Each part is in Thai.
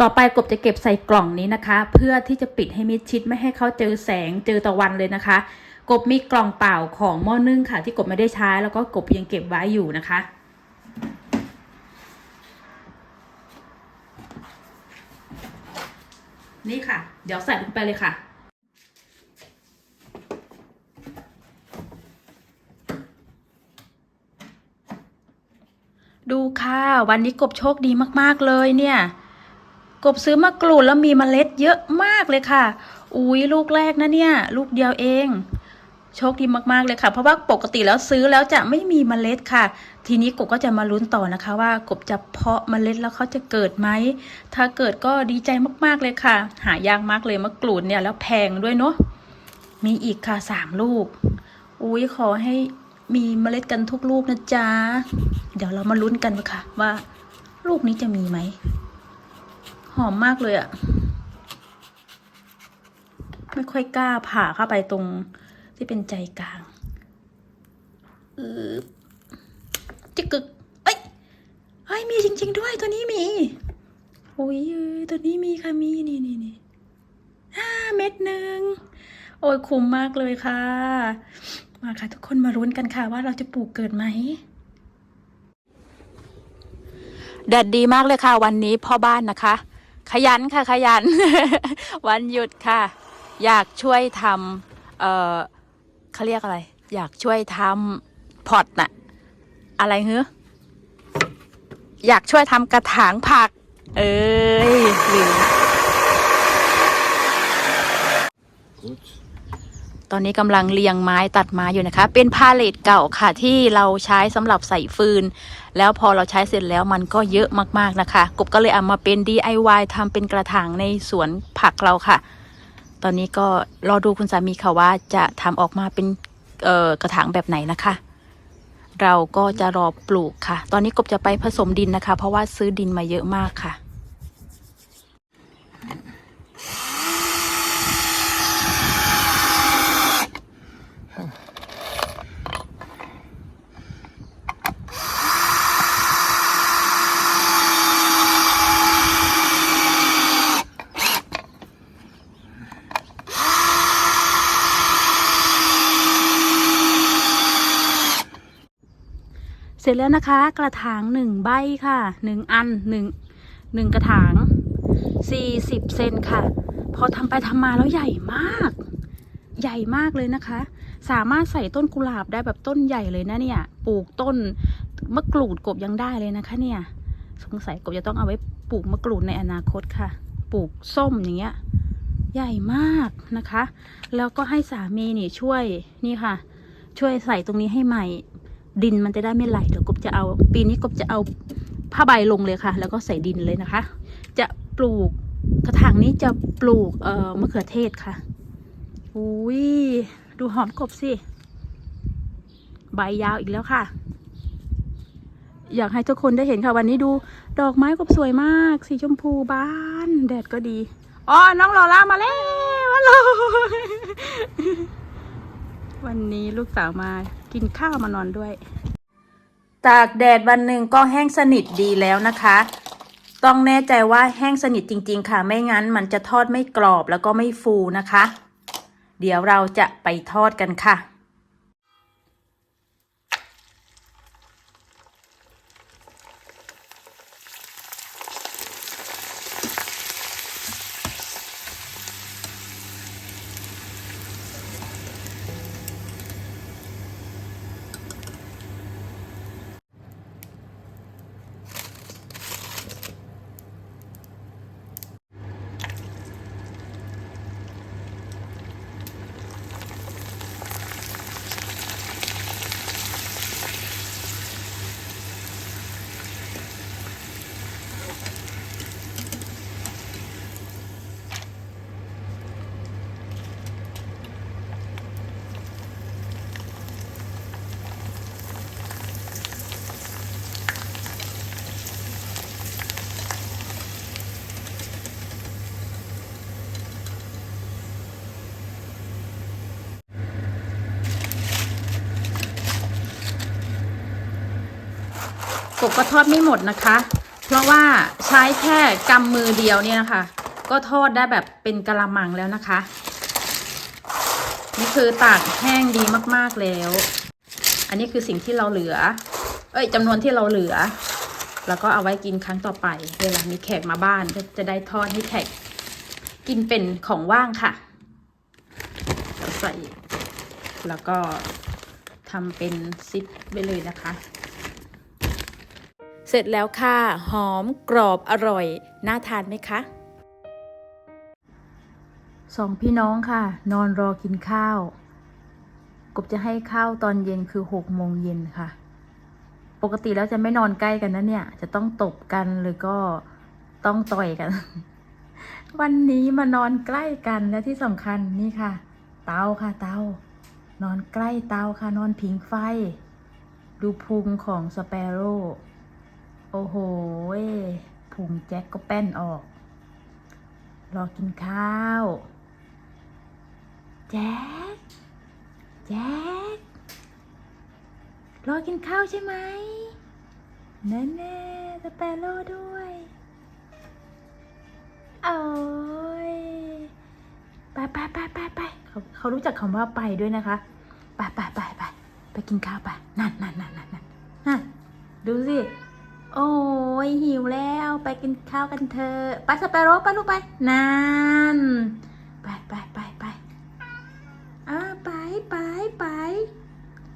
ต่อไปกบจะเก็บใส่กล่องนี้นะคะ เพื่อที่จะปิดให้มิดชิดไม่ให้เขาเจอแสงเจอตะวันเลยนะคะ กบมีกล่องเปล่าของหม้อนึ่งค่ะ ที่กบไม่ได้ใช้แล้วก็กบยังเก็บไว้อยู่นะคะนี่ค่ะ เดี๋ยวใส่ลงไปเลยค่ะ ดูค่ะ วันนี้กบโชคดีมาก ๆ เลยเนี่ย กบซื้อมากรูดแล้วมีเมล็ดเยอะมากเลยค่ะ อุ้ยลูกแรกนะเนี่ย ลูกเดียวเอง โชคดีมากๆเลยค่ะ เพราะว่าปกติแล้วซื้อแล้วจะไม่มีเมล็ดค่ะ ทีนี้กบก็จะมาลุ้นต่อนะคะ ว่ากบจะเพาะเมล็ดแล้วเขาจะเกิดไหม ถ้าเกิดก็ดีใจมากๆเลยค่ะ หายากมากเลยมะกรูดเนี่ยแล้วแพงด้วยเนาะ มีอีกค่ะสามลูก อุ้ยขอให้มีเมล็ดกันทุกลูกนะจ๊ะ เดี๋ยวเรามาลุ้นกันค่ะว่าลูกนี้จะมีไหม หอมมากเลยอะไม่ค่อยกล้าผ่าเข้าไปตรงที่เป็นใจกลางอือจิกกึกเอ้ยเฮ้ยมีจริง ๆ ด้วยตัวนี้มีโอ้ยเอ้ยตัวนี้มีค่ะมีนี่นี่นี่ห้าเม็ดหนึ่งโอ้ยคุ้มมากเลยค่ะ มาค่ะทุกคนมารุ้นกันค่ะว่าเราจะปลูกเกิดไหมแดดดีมากเลยค่ะวันนี้พ่อบ้านนะคะ ขยันค่ะขยัน วันหยุดค่ะ อยากช่วยทำเออเขาเรียกอะไร อยากช่วยทำพอตน่ะ อะไรเฮ้ออยากช่วยทำกระถางผัก เอ้ยลือ Gut. ตอนนี้กำลังเรียงไม้ตัดไม้อยู่นะคะ เป็นพาเลตเก่าค่ะที่เราใช้สำหรับใส่ฟืน แล้วพอเราใช้เสร็จแล้วมันก็เยอะมากๆนะคะ กบก็เลยเอามาเป็น DIY ทำเป็นกระถางในสวนผักเราค่ะ ตอนนี้ก็รอดูคุณสามีค่ะว่าจะทำออกมาเป็นกระถางแบบไหนนะคะ เราก็จะรอปลูกค่ะ ตอนนี้กบจะไปผสมดินนะคะ เพราะว่าซื้อดินมาเยอะมากค่ะ เสร็จแล้วนะคะ กระถางหนึ่งใบค่ะหนึ่งอันหนึ่งหนึ่งกระถางสี่สิบเซนค่ะ พอทำไปทำมาแล้วใหญ่มาก ใหญ่มากเลยนะคะ สามารถใส่ต้นกุหลาบได้แบบต้นใหญ่เลยนะเนี่ย ปลูกต้นมะกรูดกบยังได้เลยนะคะ เนี่ย สงสัยกบจะต้องเอาไว้ปลูกมะกรูดในอนาคตค่ะ ปลูกส้มอย่างเงี้ย ใหญ่มากนะคะ แล้วก็ให้สามีนี่ช่วยนี่ค่ะ ช่วยใส่ตรงนี้ให้ใหม่ ดินมันจะได้ไม่ไหลเดี๋ยวกบจะเอา ปีนี้กบจะเอาผ้าใบลงเลยค่ะ แล้วก็ใส่ดินเลยนะคะ จะปลูกกระถางนี้จะปลูกเอ่อมะเขือเทศค่ะอุ้ยดูหอมกบสิ ใบยาวอีกแล้วค่ะ อยากให้ทุกคนได้เห็นค่ะ วันนี้ดูดอกไม้กบสวยมาก สีชมพูบาน แดดก็ดีอ๋อน้องลอล่ามาแล้วฮัลโหล วันนี้ลูกสาวมากินข้าวมานอนด้วย ตากแดดวันหนึ่งก็แห้งสนิทดีแล้วนะคะ ต้องแน่ใจว่าแห้งสนิทจริง ๆ ค่ะ ไม่งั้นมันจะทอดไม่กรอบแล้วก็ไม่ฟูนะคะ เดี๋ยวเราจะไปทอดกันค่ะ กบก็ทอดไม่หมดนะคะ เพราะว่าใช้แค่กำมือเดียวเนี่ยนะคะ ก็ทอดได้แบบเป็นกะละมังแล้วนะคะ นี่คือตากแห้งดีมากๆแล้ว อันนี้คือสิ่งที่เราเหลือ เอ้ยจำนวนที่เราเหลือ แล้วก็เอาไว้กินครั้งต่อไป เวลามีแขกมาบ้านก็จะได้ทอดให้แขกกินเป็นของว่างค่ะเราใส่ แล้วก็ทำเป็นซิปไปเลยนะคะ เสร็จแล้วค่ะ หอมกรอบอร่อย น่าทานไหมคะสองพี่น้องค่ะ นอนรอกินข้าว กบจะให้ข้าวตอนเย็นคือหกโมงเย็นค่ะ ปกติแล้วจะไม่นอนใกล้กันนะเนี่ย จะต้องตบกันหรือก็ต้องต่อยกัน วันนี้มานอนใกล้กันและที่สำคัญนี่ค่ะ เตาค่ะเตานอนใกล้เตาค่ะนอนผิงไฟ ดูพุงของสเปโร่ โอ้โหพุงแจ็คก็แป้นออก รอกินข้าว แจ็ค แจ็ค รอกินข้าวใช่ไหมแน่แน่สเปโร่ด้วย โอ้ย ไปไปไปไปไปเขาเขารู้จักคำว่าไปด้วยนะคะ ไปไปไปไปไปกินข้าวไป นั่นนั่นนั่นนั่นนั่นนั่นดูสิ โอ้ยหิวแล้วไปกินข้าวกันเถอะไปสเปโร่ไปลูกไปนันไปไปไปไปอ่าไปไปไป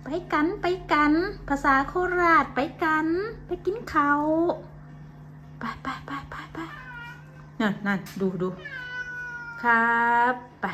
ไปกันไปกัน ภาษาโคราชไปกัน ไปกินเขาไปไปไปไปไปนั่นนั่นดูดูครับไป。